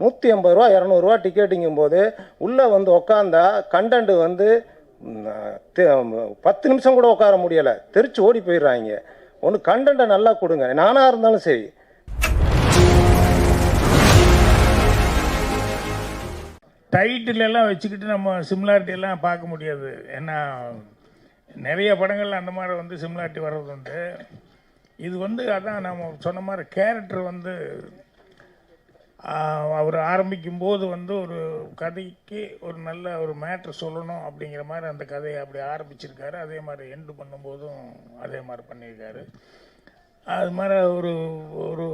நூற்றி ஐம்பது ரூபா இரநூறுவா டிக்கெட்டுங்கும் போது உள்ளே வந்து உக்காந்தா கண்டென்ட் வந்து பத்து நிமிஷம் கூட உட்கார முடியலை. தெரிச்சு ஓடி போயிடுறாங்க. ஒன்று கண்டென்ட்டை நல்லா கொடுங்க. நானாக இருந்தாலும் சரி. டைட்டில் எல்லாம் வச்சுக்கிட்டு நம்ம சிமிலாரிட்டி எல்லாம் பார்க்க முடியாது. ஏன்னா நிறைய படங்கள் அந்த மாதிரி வந்து சிமிலாரிட்டி வர்றது உண்டு இது வந்து அதான் நம்ம சொன்ன மாதிரி கேரக்டர் வந்து அவர் ஆரம்பிக்கும் போது வந்து ஒரு கதைக்கு ஒரு நல்ல ஒரு மேட்ரு சொல்லணும் அப்படிங்கிற மாதிரி அந்த கதையை அப்படி ஆரம்பிச்சிருக்காரு. அதே மாதிரி எண்டு பண்ணும்போதும் அதே மாதிரி பண்ணியிருக்காரு. அது மாதிரி ஒரு ஒரு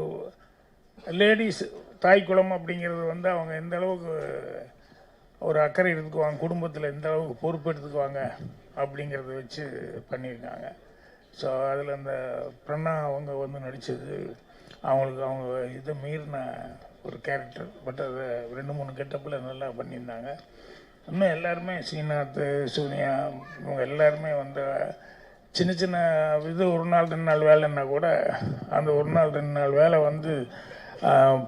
லேடிஸ் தாய்க்குளம் அப்படிங்கிறது வந்து அவங்க எந்த அளவுக்கு ஒரு அக்கறை எடுத்துக்குவாங்க குடும்பத்தில் எந்த அளவுக்கு பொறுப்பு எடுத்துக்குவாங்க அப்படிங்கிறத வச்சு பண்ணியிருக்காங்க. ஸோ அதில் அந்த பிரண்ணா அவங்க வந்து நடித்தது அவங்களுக்கு அவங்க இதை மீறின ஒரு கேரக்டர் பட் அதை ரெண்டு மூணு கெட்டப்பில் நல்லா பண்ணியிருந்தாங்க. இன்னும் எல்லாருமே ஸ்ரீநாத் சூனியா இவங்க எல்லாருமே வந்து சின்ன சின்ன இது ஒரு நாள் ரெண்டு நாள் வேலைன்னா கூட அந்த ஒரு நாள் ரெண்டு நாள் வேலை வந்து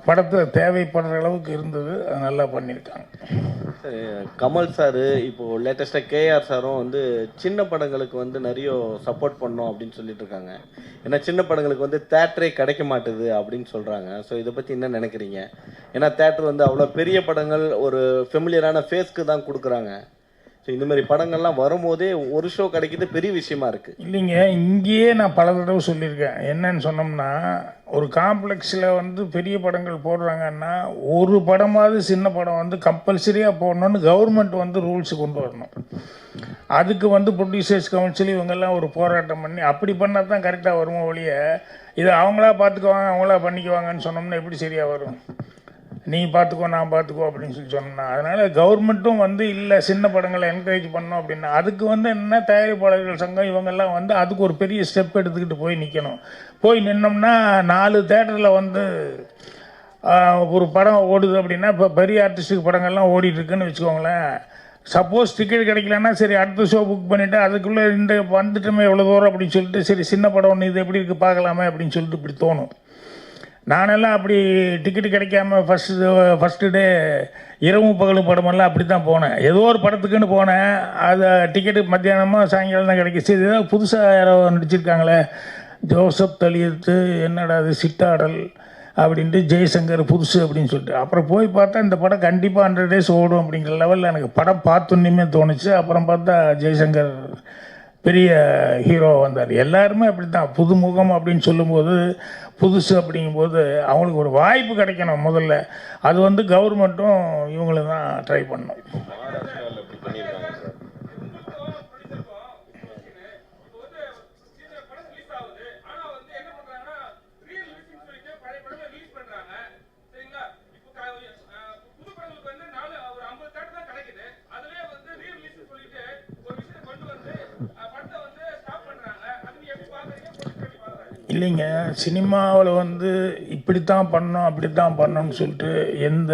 படத்தை தேவைப்படுற அளவுக்கு இருந்தது. நல்லா பண்ணியிருக்காங்க. சரி, கமல் சார் இப்போ லேட்டஸ்ட்டாக கேஆர் சாரும் வந்து சின்ன படங்களுக்கு வந்து நிறைய சப்போர்ட் பண்ணோம் அப்படின்னு சொல்லிட்டு இருக்காங்க. ஏன்னா சின்ன படங்களுக்கு வந்து தேட்டரே கிடைக்க மாட்டுது அப்படின்னு சொல்கிறாங்க ஸோ இதை பற்றி என்ன நினைக்கிறீங்க? ஏன்னா தேட்டர் வந்து அவ்வளோ பெரிய படங்கள் ஒரு ஃபெமிலியரான ஃபேஸ்க்கு தான் கொடுக்குறாங்க. ஸோ இந்த மாதிரி படங்கள்லாம் வரும்போதே ஒரு ஷோ கிடைக்கிறது பெரிய விஷயமா இருக்கு. இல்லைங்க இங்கேயே நான் பல தடவை சொல்லியிருக்கேன். என்னன்னு சொன்னோம்னா ஒரு காம்ப்ளெக்ஸில் வந்து பெரிய படங்கள் போடுறாங்கன்னா ஒரு படமாவது சின்ன படம் வந்து கம்பல்சரியாக போடணும்னு கவர்மெண்ட் வந்து ரூல்ஸ் கொண்டு வரணும். அதுக்கு வந்து ப்ரொடியூசர்ஸ் கவுன்சில் இவங்கெல்லாம் ஒரு போராட்டம் பண்ணி அப்படி பண்ணால் தான் கரெக்டாக வருமோ ஒழிய இதை அவங்களா பார்த்துக்குவாங்க அவங்களா பண்ணிக்குவாங்கன்னு சொன்னோம்னா எப்படி சரியாக வரும்? நீ பார்த்துக்கோ நான் பார்த்துக்கோ அப்படின்னு சொல்லி சொன்னோம்னா அதனால் கவர்மெண்ட்டும் வந்து இல்லை சின்ன படங்களை என்கரேஜ் பண்ணோம் அப்படின்னா அதுக்கு வந்து என்ன தயாரிப்பாளர்கள் சங்கம் இவங்கெல்லாம் வந்து அதுக்கு ஒரு பெரிய ஸ்டெப் எடுத்துக்கிட்டு போய் நிற்கணும் போய் நின்னோம்னா நாலு தேட்டரில் வந்து ஒரு படம் ஓடுது அப்படின்னா இப்போ பெரிய ஆர்டிஸ்ட்டுக்கு படங்கள்லாம் ஓடிட்டுருக்குன்னு வச்சுக்கோங்களேன். சப்போஸ் டிக்கெட் கிடைக்கலன்னா சரி அடுத்த ஷோ புக் பண்ணிவிட்டு அதுக்குள்ளே இந்த வந்துட்டோமே எவ்வளோ தூரம் அப்படின்னு சொல்லிட்டு சரி சின்ன படம் ஒன்று இது எப்படி இருக்குது பார்க்கலாமே அப்படின்னு சொல்லிட்டு இப்படி தோணும். நானெல்லாம் அப்படி டிக்கெட்டு கிடைக்காம ஃபஸ்ட்டு ஃபஸ்ட்டு டே இரவும் பகலும் படமெல்லாம் அப்படி தான் போனேன். ஏதோ ஒரு படத்துக்குன்னு போனேன். அது டிக்கெட்டு மத்தியானமாக சாயங்காலம் தான் கிடைக்கிச்சு இது ஏதாவது புதுசாக யாரோ நடிச்சிருக்காங்களே ஜோசப் தலியத்து என்னடா அது சிட்டாடல் அப்படின்ட்டு ஜெய்சங்கர் புதுசு அப்படின்னு சொல்லிட்டு. அப்புறம் போய் பார்த்தா இந்த படம் கண்டிப்பாக ஹண்ட்ரட் டேஸ் ஓடும் அப்படிங்கிற லெவலில் எனக்கு படம் பார்த்துன்னுமே தோணுச்சு. அப்புறம் பார்த்தா ஜெய்சங்கர் பெரிய ஹீரோ வந்தார். எல்லாருமே அப்படி தான் புதுமுகம் அப்படின்னு சொல்லும்போது புதுசு அப்படிங்கும்போது அவங்களுக்கு ஒரு வாய்ப்பு கிடைக்கணும் முதல்ல. அது வந்து கவர்மெண்ட்டும் இவங்களும் தான் ட்ரை பண்ணணும். இல்லைங்க. சினிமாவில் வந்து இப்படித்தான் பண்ணணும் அப்படித்தான் பண்ணணும்னு சொல்லிட்டு எந்த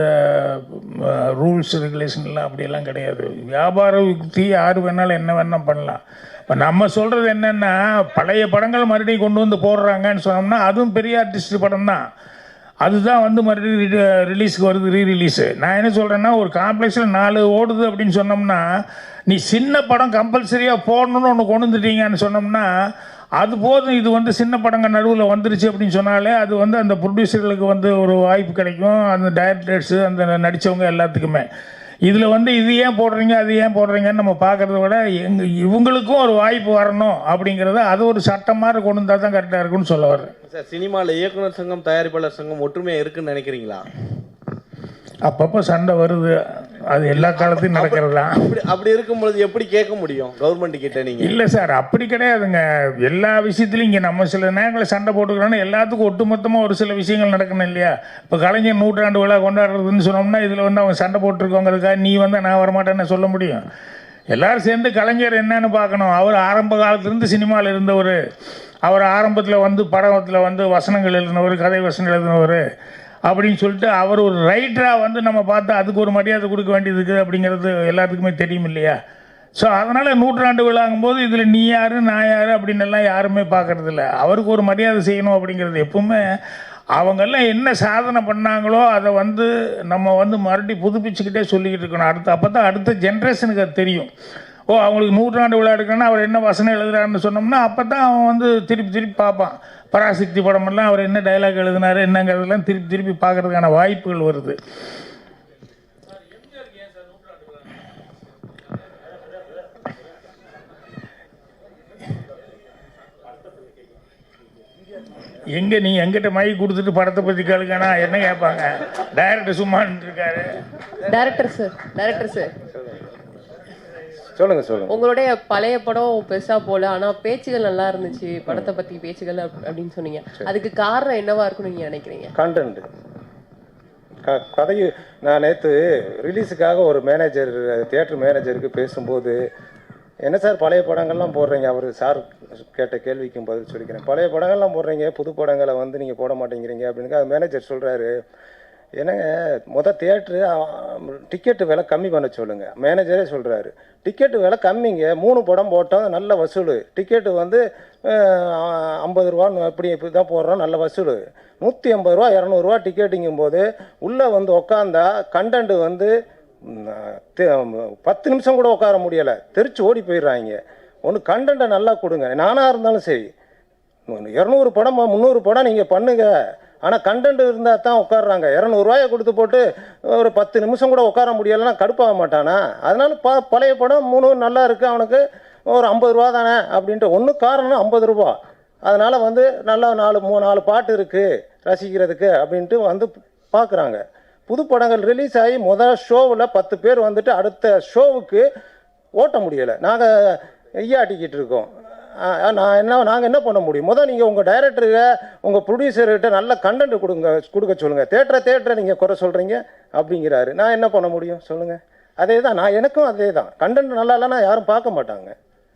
ரூல்ஸ் ரெகுலேஷன்லாம் அப்படியெல்லாம் கிடையாது. வியாபார யுக்தி யார் வேணாலும் என்ன வேணால் பண்ணலாம். இப்போ நம்ம சொல்கிறது என்னென்னா பழைய படங்கள் மறுபடியும் கொண்டு வந்து போடுறாங்கன்னு சொன்னோம்னா அதுவும் பெரிய ஆர்டிஸ்ட் படம் தான். அதுதான் வந்து மறுபடியும் ரிலீஸ்க்கு வருது ரீ ரிலீஸு நான் என்ன சொல்கிறேன்னா ஒரு காம்ப்ளெக்ஸில் நாலு ஓடுது அப்படின்னு சொன்னோம்னா நீ சின்ன படம் கம்பல்சரியாக போடணும்னு ஒன்று கொண்டு வந்துட்டீங்கன்னு சொன்னோம்னா அது போதும் இது வந்து சின்ன படங்கள் நடுவில் வந்துருச்சு அப்படின்னு சொன்னாலே அது வந்து அந்த ப்ரொடியூசர்களுக்கு வந்து ஒரு வாய்ப்பு கிடைக்கும். அந்த டைரக்டர்ஸு அந்த நடித்தவங்க எல்லாத்துக்குமே. இதில் வந்து இது ஏன் போடுறீங்க அது ஏன் போடுறீங்கன்னு நம்ம பார்க்குறத விட எங்க இவங்களுக்கும் ஒரு வாய்ப்பு வரணும் அப்படிங்கிறத அது ஒரு சட்டம் மாதிரி கொண்டு வந்தால் தான் கரெக்டாக இருக்கும்னு சொல்ல வர்றேன். சார் சினிமாவில் இயக்குனர் சங்கம் தயாரிப்பாளர் சங்கம் ஒற்றுமையாக இருக்குன்னு நினைக்கிறீங்களா? அப்பப்போ சண்டை வருது. அது எல்லா காலத்தையும் நடக்கிறது? தான் அப்படி அப்படி இருக்கும்பொழுது எப்படி கேட்க முடியும்? கவர்மெண்ட் கிட்ட நீங்க? இல்லை சார் அப்படி கிடையாதுங்க. எல்லா விஷயத்துலையும் இங்கே நம்ம சில நேரங்களில் சண்டை போட்டுக்கிறோன்னா எல்லாத்துக்கும் ஒட்டுமொத்தமாக ஒரு சில விஷயங்கள் நடக்கணும் இல்லையா? இப்போ கலைஞர் நூற்றாண்டு விழா கொண்டாடுறதுன்னு சொன்னோம்னா இதில் வந்து அவங்க சண்டை போட்டிருக்கோங்கிறதுக்காக நீ வந்து நான் வரமாட்டேன்னு சொல்ல முடியும். எல்லாரும் சேர்ந்து கலைஞர் என்னன்னு பார்க்கணும். அவர் ஆரம்ப காலத்துலேருந்து சினிமாவில் இருந்தவர். அவர் ஆரம்பத்தில் வந்து படத்தில் வந்து வசனங்கள் எழுதினவர் கதை வசனங்கள் எழுதினவர். அப்படின்னு சொல்லிட்டு அவர் ஒரு ரைட்டராக வந்து நம்ம பார்த்தா அதுக்கு ஒரு மரியாதை கொடுக்க வேண்டியது இருக்குது அப்படிங்கிறது எல்லாத்துக்குமே தெரியும் இல்லையா? ஸோ அதனால் நூற்றாண்டு விழாங்கும்போது இதில் நீ யார் நான் யார் அப்படின்னு எல்லாம் யாருமே பார்க்கறது இல்லை. அவருக்கு ஒரு மரியாதை செய்யணும் அப்படிங்கிறது எப்பவுமே அவங்கெல்லாம் என்ன சாதனை பண்ணாங்களோ அதை வந்து நம்ம வந்து மறுபடியும் புதுப்பிச்சுக்கிட்டே சொல்லிக்கிட்டு இருக்கணும். அடுத்து அப்போ தான் அடுத்த ஜென்ரேஷனுக்கு அது தெரியும். ஓ அவங்களுக்கு நூற்றாண்டு விழா எடுக்கணும்னா அவர் என்ன வசனம் எழுதுறாருன்னு சொன்னோம்னா அப்போ தான் அவன் வந்து திருப்பி திருப்பி பார்ப்பான். பராசக்தி படமெல்லாம் அவர் என்ன டைலாக் எழுதினார் என்னங்கிறதெல்லாம் திருப்பி திருப்பி பார்க்கறதுக்கான வாய்ப்புகள் வருது. எங்கே நீ எங்கிட்ட மைக் கொடுத்துட்டு படத்தை பற்றி கேளுங்கன்னா என்ன கேட்பாங்க? டைரக்டர் சும்மான்னு இருக்காரு. டைரக்டர் சார் டைரக்டர் சார் சொல்லுங்க சொல்லுங்க. உங்களுடைய பழைய படம் பெருசா போல ஆனா பேச்சுகள் நல்லா இருந்துச்சு படத்தை பத்தி பேச்சுகள் அப்~ அப்படின்னு சொன்னீங்க. அதுக்கு காரணம் என்னவா இருக்கும்னு நீங்க நினைக்கிறீங்க? கண்டென்ட் க கதை நான் நேற்று ரிலீஸுக்காக ஒரு மேனேஜர் தியேட்டர் மேனேஜருக்கு பேசும்போது என்ன சார் பழைய படங்கள்லாம் போடுறீங்க? அவர் சார் கேட்ட கேள்விக்கும் பதில் சொல்லிக்கிறேன். பழைய படங்கள்லாம் போடுறீங்க புது படங்களை வந்து நீங்கள் போட மாட்டேங்கிறீங்க அப்படின்னு அது மேனேஜர் சொல்கிறாரு என்னங்க மொதல் தியேட்ரு டிக்கெட்டு விலை கம்மி பண்ண சொல்லுங்கள் மேனேஜரே சொல்கிறாரு டிக்கெட்டு விலை கம்மிங்க மூணு படம் போட்டோம் நல்ல வசூல். டிக்கெட்டு வந்து ஐம்பது ரூபான்னு இப்படி இப்படி தான் போடுறோம் நல்ல வசூல். நூற்றி ஐம்பது ரூபா இரநூறுவா டிக்கெட்டுங்கும் போது உள்ளே வந்து உக்காந்தா கண்டென்ட் வந்து பத்து நிமிஷம் கூட உட்கார முடியலை. தெரிச்சு ஓடி போயிடுறாங்க. ஒன்று கண்டென்ட்டை நல்லா கொடுங்க. நானாக இருந்தாலும் சரி. இரநூறு படம் முந்நூறு படம் நீங்கள் பண்ணுங்கள் ஆனால் கண்டென்ட் இருந்தால் தான் உட்காடுறாங்க இரநூறுவாயை கொடுத்து போட்டு ஒரு பத்து நிமிஷம் கூட உட்கார முடியலைன்னா கடுப்பாக மாட்டானா? அதனால ப பழைய படம் மூணு நல்லா இருக்குது அவனுக்கு ஒரு ஐம்பது ரூபா தானே அப்படின்ட்டு. ஒன்று காரணம் ஐம்பது ரூபா. அதனால் வந்து நல்லா நாலு மூணு நாலு பாட்டு இருக்குது ரசிக்கிறதுக்கு அப்படின்ட்டு வந்து பார்க்குறாங்க புது படங்கள் ரிலீஸ் ஆகி முதல் ஷோவில் பத்து பேர் வந்துட்டு அடுத்த ஷோவுக்கு ஓட்ட முடியலை. நாங்கள் ஐயாட்டிக்கிட்டு இருக்கோம். நான் என்ன நாங்கள் என்ன பண்ண முடியும்? முதல் நீங்கள் உங்கள் டைரக்டருக்கு உங்கள் ப்ரொடியூசர்கிட்ட நல்ல கண்டென்ட் கொடுங்க கொடுக்க சொல்லுங்கள் தேட்டரை தேட்டரை நீங்கள் குறை சொல்கிறீங்க அப்படிங்கிறாரு. நான் என்ன பண்ண முடியும்? சொல்லுங்கள் அதே தான் நான் எனக்கும் அதே தான் கண்டென்ட் நல்லா இல்லைன்னா யாரும் பார்க்க மாட்டாங்க.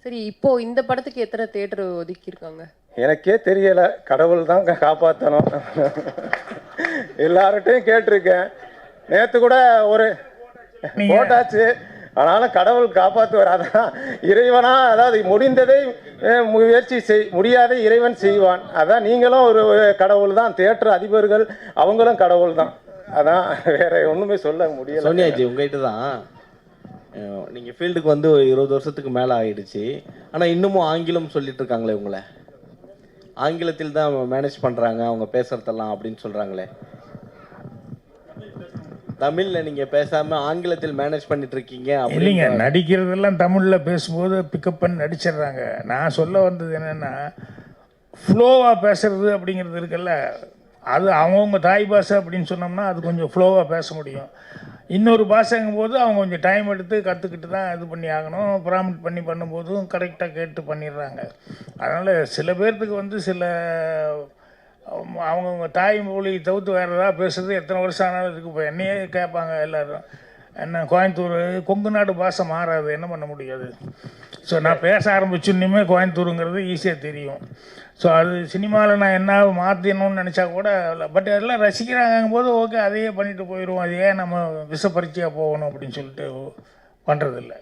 சரி இப்போ இந்த படத்துக்கு எத்தனை தியேட்டர் ஒதுக்கி இருக்காங்க எனக்கே தெரியலை. கடவுள் தான் கா- காப்பாத்தணும். எல்லார்கிட்டையும் கேட்டிருக்கேன். நேற்று கூட ஒரு போட்டாச்சு. ஆனாலும் கடவுள் காப்பாற்றுவார் அதான் இறைவனா அதாவது முடிந்ததை முயற்சி செய் முடியாத இறைவன் செய்வான். அதான் நீங்களும் ஒரு கடவுள் தான். தேட்டர் அதிபர்கள் அவங்களும் கடவுள் தான். அதான் வேற ஒன்றுமே சொல்ல முடியல. சோனியாஜி உங்ககிட்ட தான். நீங்கள் ஃபீல்டுக்கு வந்து ஒரு இருபது வருஷத்துக்கு மேலே ஆயிடுச்சு. ஆனால் இன்னமும் ஆங்கிலம் சொல்லிட்டு இருக்காங்களே உங்களை. ஆங்கிலத்தில் தான் மேனேஜ் பண்ணுறாங்க அவங்க பேசுகிறதெல்லாம் அப்படின்னு சொல்கிறாங்களே தமிழ்ல நீங்க பேசாம ஆங்கிலத்தில் மேனேஜ் பண்ணிட்டு இருக்கீங்க இல்லைங்க நடிக்கிறதெல்லாம் தமிழில் பேசும்போது பிக்கப் பண்ணி நடிச்சிடுறாங்க. நான் சொல்ல வந்தது என்னென்னா ஃப்ளோவாக பேசுறது அப்படிங்கிறது இருக்குல்ல அது அவங்கவுங்க தாய் பாஷை அப்படின்னு சொன்னோம்னா அது கொஞ்சம் ஃப்ளோவாக பேச முடியும். இன்னொரு பாஷைங்கும் போது அவங்க கொஞ்சம் டைம் எடுத்து கற்றுக்கிட்டு தான் இது பண்ணி ஆகணும் ப்ராமிட் பண்ணி பண்ணும்போதும் கரெக்டாக கேட்டு பண்ணிடுறாங்க. அதனால் சில பேர்த்துக்கு வந்து சில அவங்கவுங்க தாய் மொழி தவிர்த்து வேறு ஏதாவது பேசுறது எத்தனை வருஷம் ஆனாலும் இருக்கு. இப்போ என்னையே கேட்பாங்க எல்லாரும். என்ன கோயம்புத்தூர் கொங்கு நாடு பாஷை மாறாது. என்ன பண்ண முடியாது ஸோ நான் பேச ஆரம்பிச்சுன்னுமே கோயம்புத்தூருங்கிறது ஈஸியாக தெரியும். ஸோ அது சினிமாவில் நான் என்ன மாற்றணும்னு நினச்சா கூட பட் எல்லாம் ரசிக்கிறாங்க போது ஓகே அதையே பண்ணிட்டு போயிடுவோம். அதையே நம்ம விஷப்பரிச்சையாக போகணும் அப்படின்னு சொல்லிட்டு பண்ணுறதில்ல